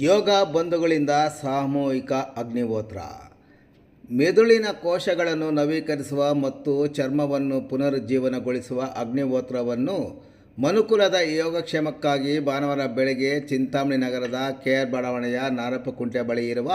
ಯೋಗ ಬಂಧುಗಳಿಂದ ಸಾಮೂಹಿಕ ಅಗ್ನಿಹೋತ್ರ. ಮೆದುಳಿನ ಕೋಶಗಳನ್ನು ನವೀಕರಿಸುವ ಮತ್ತು ಚರ್ಮವನ್ನು ಪುನರುಜ್ಜೀವನಗೊಳಿಸುವ ಅಗ್ನಿಹೋತ್ರವನ್ನು ಮನುಕುಲದ ಯೋಗಕ್ಷೇಮಕ್ಕಾಗಿ ಭಾನುವಾರ ಬೆಳಗ್ಗೆ ಚಿಂತಾಮಣಿ ನಗರದ ಕೆಆರ್ ಬಡಾವಣೆಯ ನಾರಪ್ಪಕುಂಟೆ ಬಳಿ ಇರುವ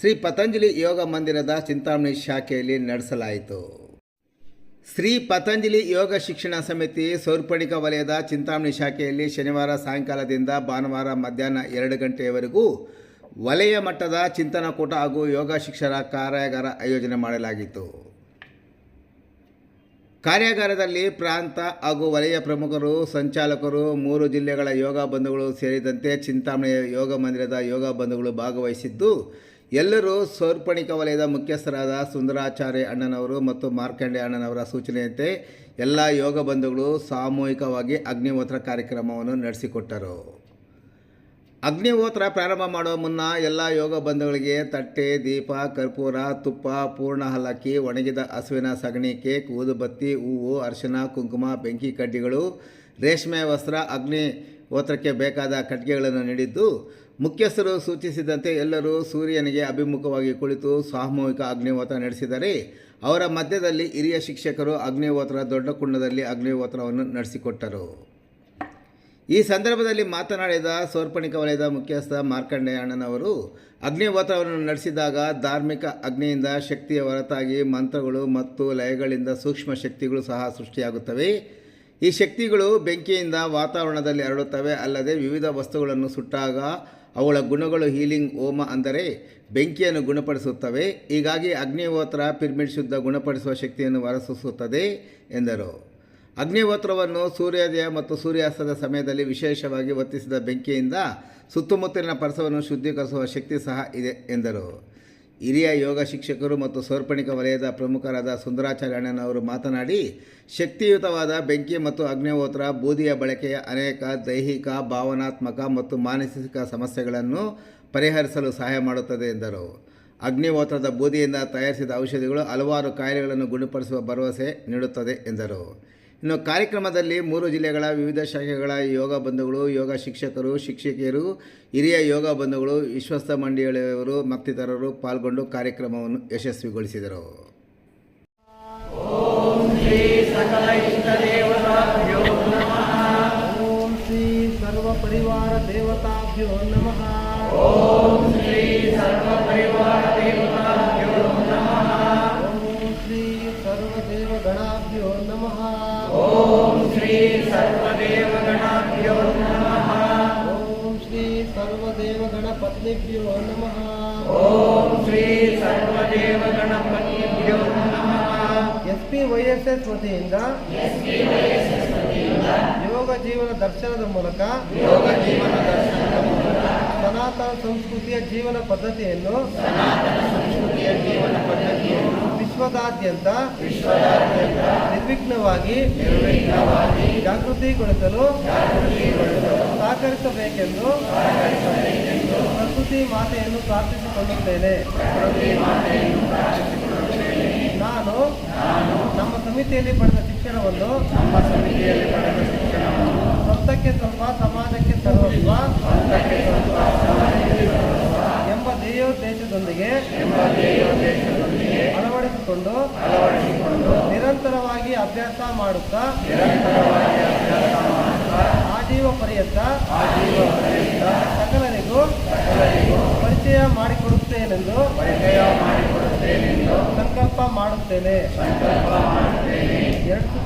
ಶ್ರೀ ಪತಂಜಲಿ ಯೋಗ ಮಂದಿರದ ಚಿಂತಾಮಣಿ ಶಾಖೆಯಲ್ಲಿ ನಡೆಸಲಾಯಿತು. ಶ್ರೀ ಪತಂಜಲಿ ಯೋಗ ಶಿಕ್ಷಣ ಸಮಿತಿ ಸೌರ್ಪಣಿಕ ವಲಯದ ಚಿಂತಾಮಣಿ ಶಾಖೆಯಲ್ಲಿ ಶನಿವಾರ ಸಾಯಂಕಾಲದಿಂದ ಭಾನುವಾರ ಮಧ್ಯಾಹ್ನ ಎರಡು ಗಂಟೆಯವರೆಗೂ ವಲಯ ಮಟ್ಟದ ಚಿಂತನಕೂಟ ಹಾಗೂ ಯೋಗ ಶಿಕ್ಷಣ ಕಾರ್ಯಾಗಾರ ಆಯೋಜನೆ ಮಾಡಲಾಗಿತ್ತು. ಕಾರ್ಯಾಗಾರದಲ್ಲಿ ಪ್ರಾಂತ ಹಾಗೂ ವಲಯ ಪ್ರಮುಖರು, ಸಂಚಾಲಕರು, ಮೂರು ಜಿಲ್ಲೆಗಳ ಯೋಗ ಬಂಧುಗಳು ಸೇರಿದಂತೆ ಚಿಂತಾಮಣಿಯ ಯೋಗ ಮಂದಿರದ ಯೋಗ ಬಂಧುಗಳು ಭಾಗವಹಿಸಿದ್ದು ಎಲ್ಲರೂ ಸೌರ್ಪಣಿಕ ವಲಯದ ಮುಖ್ಯಸ್ಥರಾದ ಸುಂದರಾಚಾರ್ಯ ಅಣ್ಣನವರು ಮತ್ತು ಮಾರ್ಕಂಡೆ ಅಣ್ಣನವರ ಸೂಚನೆಯಂತೆ ಎಲ್ಲ ಯೋಗ ಬಂಧುಗಳು ಸಾಮೂಹಿಕವಾಗಿ ಅಗ್ನಿಹೋತ್ರ ಕಾರ್ಯಕ್ರಮವನ್ನು ನಡೆಸಿಕೊಟ್ಟರು. ಅಗ್ನಿಹೋತ್ರ ಪ್ರಾರಂಭ ಮಾಡುವ ಮುನ್ನ ಎಲ್ಲ ಯೋಗ ಬಂಧುಗಳಿಗೆ ತಟ್ಟೆ, ದೀಪ, ಕರ್ಪೂರ, ತುಪ್ಪ, ಪೂರ್ಣ ಹಲಕ್ಕಿ ಒಣಗಿದ ಹಸುವಿನ ಸಗಣಿ, ಕೇಕ್, ಊದುಬತ್ತಿ, ಹೂವು, ಅರಿಶಿನ, ಕುಂಕುಮ, ಬೆಂಕಿ ಕಡ್ಡಿಗಳು, ರೇಷ್ಮೆ ವಸ್ತ್ರ ಅಗ್ನಿ ಹೋತ್ರಕ್ಕೆ ಬೇಕಾದ ಕಟ್ಟಿಗೆಗಳನ್ನು ನೀಡಿದ್ದು ಮುಖ್ಯಸ್ಥರು ಸೂಚಿಸಿದಂತೆ ಎಲ್ಲರೂ ಸೂರ್ಯನಿಗೆ ಅಭಿಮುಖವಾಗಿ ಕುಳಿತು ಸಾಮೂಹಿಕ ಅಗ್ನಿಹೋತ್ರ ನಡೆಸಿದರೆ ಅವರ ಮಧ್ಯದಲ್ಲಿ ಹಿರಿಯ ಶಿಕ್ಷಕರು ಅಗ್ನಿಹೋತ್ರ, ದೊಡ್ಡ ಕುಂಡದಲ್ಲಿ ಅಗ್ನಿಹೋತ್ರವನ್ನು ನಡೆಸಿಕೊಟ್ಟರು. ಈ ಸಂದರ್ಭದಲ್ಲಿ ಮಾತನಾಡಿದ ಸೋರ್ಪಣಿಕ ವಲಯದ ಮುಖ್ಯಸ್ಥ ಮಾರ್ಕಂಡೇಯಣ್ಣನವರು, ಅಗ್ನಿಹೋತ್ರವನ್ನು ನಡೆಸಿದಾಗ ಧಾರ್ಮಿಕ ಅಗ್ನಿಯಿಂದ ಶಕ್ತಿಯ ಹೊರತಾಗಿ ಮಂತ್ರಗಳು ಮತ್ತು ಲಯಗಳಿಂದ ಸೂಕ್ಷ್ಮ ಶಕ್ತಿಗಳು ಸಹ ಸೃಷ್ಟಿಯಾಗುತ್ತವೆ. ಈ ಶಕ್ತಿಗಳು ಬೆಂಕಿಯಿಂದ ವಾತಾವರಣದಲ್ಲಿ ಹರಡುತ್ತವೆ ಅಲ್ಲದೆ ವಿವಿಧ ವಸ್ತುಗಳನ್ನು ಸುಟ್ಟಾಗ ಅವುಗಳ ಗುಣಗಳು ಹೀಲಿಂಗ್ ಹೋಮ ಅಂದರೆ ಬೆಂಕಿಯನ್ನು ಗುಣಪಡಿಸುತ್ತವೆ. ಹೀಗಾಗಿ ಅಗ್ನಿಹೋತ್ರ ಪಿರ್ಮಿಡ್ ಶುದ್ಧ ಗುಣಪಡಿಸುವ ಶಕ್ತಿಯನ್ನು ಹೊರಸೂಸುತ್ತದೆ ಎಂದರು. ಅಗ್ನಿಹೋತ್ರವನ್ನು ಸೂರ್ಯೋದಯ ಮತ್ತು ಸೂರ್ಯಾಸ್ತದ ಸಮಯದಲ್ಲಿ ವಿಶೇಷವಾಗಿ ಒತ್ತಿಸಿದ ಬೆಂಕಿಯಿಂದ ಸುತ್ತಮುತ್ತಲಿನ ಪರಿಸರವನ್ನು ಶುದ್ಧೀಕರಿಸುವ ಶಕ್ತಿ ಸಹ ಇದೆ ಎಂದರು. ಹಿರಿಯ ಯೋಗ ಶಿಕ್ಷಕರು ಮತ್ತು ಸೋರ್ಪಣಿಕ ವಲಯದ ಪ್ರಮುಖರಾದ ಸುಂದರಾಚಾರ್ಯಣ್ಣನವರು ಮಾತನಾಡಿ, ಶಕ್ತಿಯುತವಾದ ಬೆಂಕಿ ಮತ್ತು ಅಗ್ನಿಹೋತ್ರ, ಬೂದಿಯ ಬಳಕೆಯ ಅನೇಕ ದೈಹಿಕ, ಭಾವನಾತ್ಮಕ ಮತ್ತು ಮಾನಸಿಕ ಸಮಸ್ಯೆಗಳನ್ನು ಪರಿಹರಿಸಲು ಸಹಾಯ ಮಾಡುತ್ತದೆ ಎಂದರು. ಅಗ್ನಿಹೋತ್ರದ ಬೂದಿಯಿಂದ ತಯಾರಿಸಿದ ಔಷಧಿಗಳು ಹಲವಾರು ಕಾಯಿಲೆಗಳನ್ನು ಗುಣಪಡಿಸುವ ಭರವಸೆ ನೀಡುತ್ತದೆ ಎಂದರು. ಇನ್ನು ಕಾರ್ಯಕ್ರಮದಲ್ಲಿ ಮೂರು ಜಿಲ್ಲೆಗಳ ವಿವಿಧ ಶಾಖೆಗಳ ಯೋಗ ಬಂಧುಗಳು ಯೋಗ ಶಿಕ್ಷಕರು ಶಿಕ್ಷಕಿಯರು ಹಿರಿಯ ಯೋಗ ಬಂಧುಗಳು ವಿಶ್ವಸ್ತ ಮಂಡಳಿಯವರು ಮತ್ತಿತರರು ಪಾಲ್ಗೊಂಡು ಕಾರ್ಯಕ್ರಮವನ್ನು ಯಶಸ್ವಿಗೊಳಿಸಿದರು. ಓಂ ಶ್ರೀ ಸರ್ವ ಪರಿವಾರ ದೇವತಾಭ್ಯೋ ನಮಃ. ಓಂ ಶ್ರೀ ಸರ್ವ ಪರಿವಾರ ದೇವತಾಭ್ಯೋ ನಮಃ. ಓಂ ಶ್ರೀ ಸರ್ವ ದೇವ ಶ್ರೀ ಸರ್ವ ದೇವ ಗಣಪತ್ನಿಭ್ಯೋ ನಮಃ. ಓಂ ಶ್ರೀ ಸರ್ವ ದೇವ ಗಣಪತಿಭ್ಯೋ ನಮಃ S P Y S S ವತಿಯಿಂದ ಯೋಗ ಜೀವನ ದರ್ಶನದ ಮೂಲಕ ಯೋಗ ಜೀವನ ದರ್ಶನದ ಮೂಲಕ ಸನಾತನ ಸಂಸ್ಕೃತಿಯ ಜೀವನ ಪದ್ಧತಿಯನ್ನು ವಿಶ್ವದಾದ್ಯಂತ ನಿರ್ವಿಘ್ನವಾಗಿ ಜಾಗೃತಿಗೊಳಿಸಲು ಸಹಕರಿಸಬೇಕೆಂದು ಪ್ರಕೃತಿ ಮಾತೆಯನ್ನು ಪ್ರಾರ್ಥಿಸಿಕೊಳ್ಳುತ್ತೇನೆ. ನಾನು ನಮ್ಮ ಸಮಿತಿಯಲ್ಲಿ ಪಡೆದ ಶಿಕ್ಷಣವನ್ನು ಸ್ವಂತಕ್ಕೆ ತರುವ ಸಮಾಜಕ್ಕೆ ತರುವ ದೇಶದೊಂದಿಗೆ ಅಳವಡಿಸಿಕೊಂಡು ನಿರಂತರವಾಗಿ ಅಭ್ಯಾಸ ಮಾಡುತ್ತಾ ಆಜೀವ ಪರ್ಯಂತ ಸಕಲರಿಗೂ ಪರಿಚಯ ಮಾಡಿಕೊಡುತ್ತೇನೆಂದು ಸಂಕಲ್ಪ ಮಾಡುತ್ತೇನೆ ಎರಡು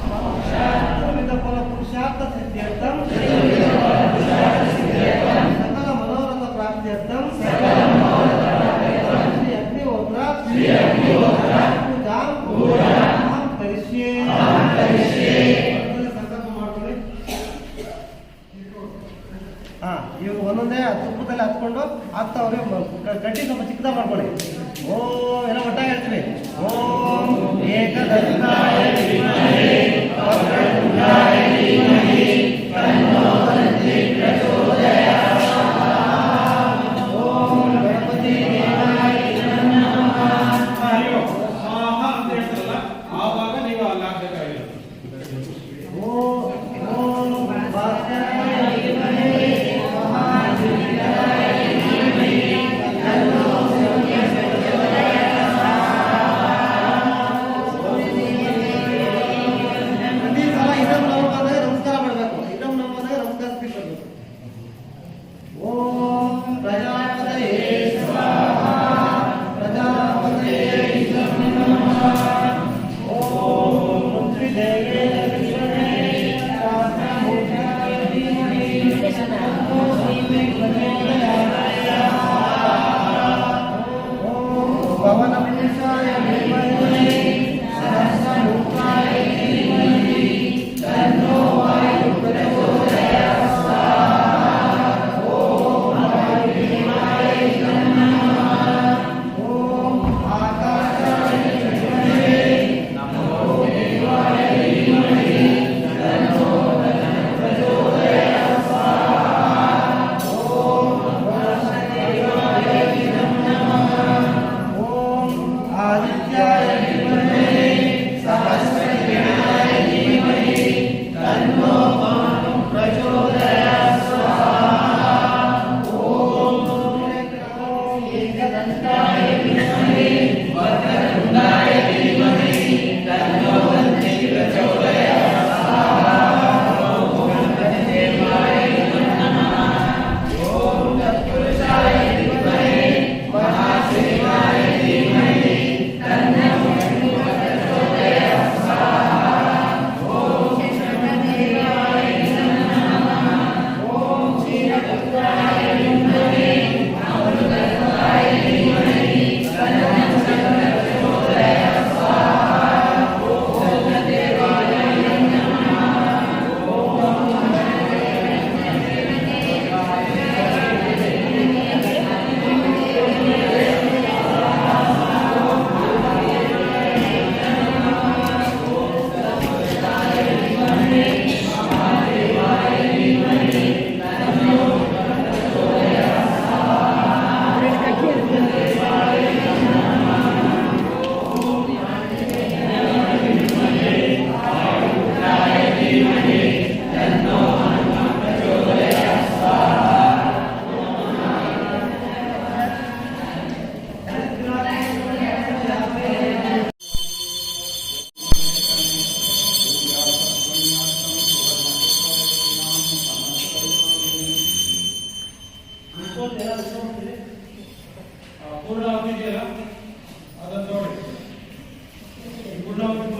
ಪುರುಷಾರ್ಥ ಸಿದ್ಧಾರ್ಥ Amen. No.